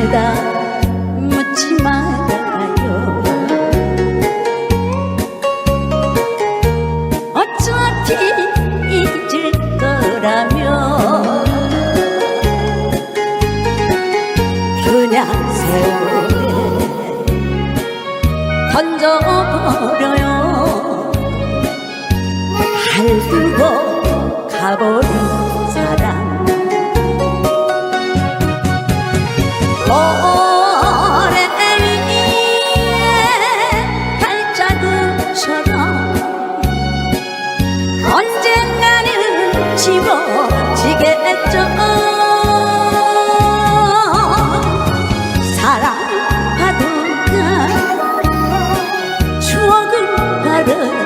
살다 묻지 말아요. 어차피 잊을 거라며. 그냥 세월에 던져버려요. 날 두고 가버려. 지워지겠죠. 사랑하던가 그 추억을 바른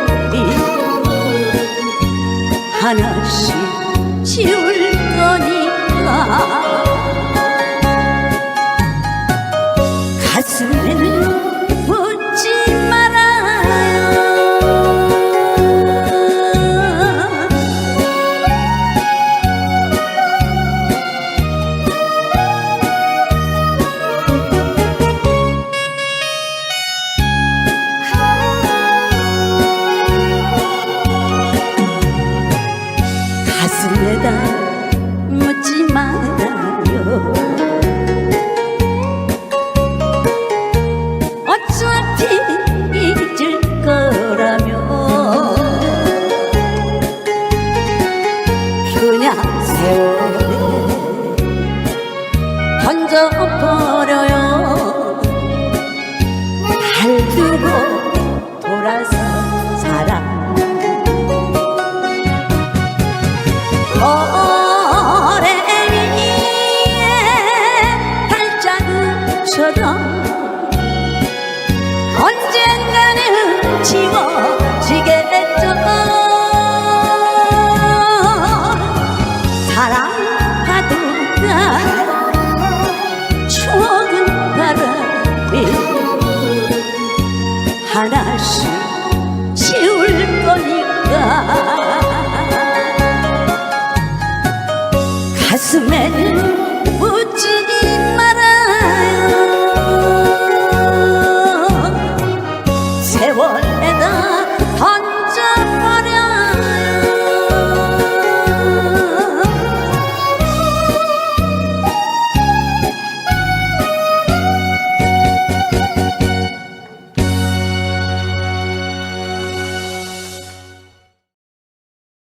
묻다 묻지 말아요. 어차피 잊을 거라며. 그냥 세월에 던져버 Có boy.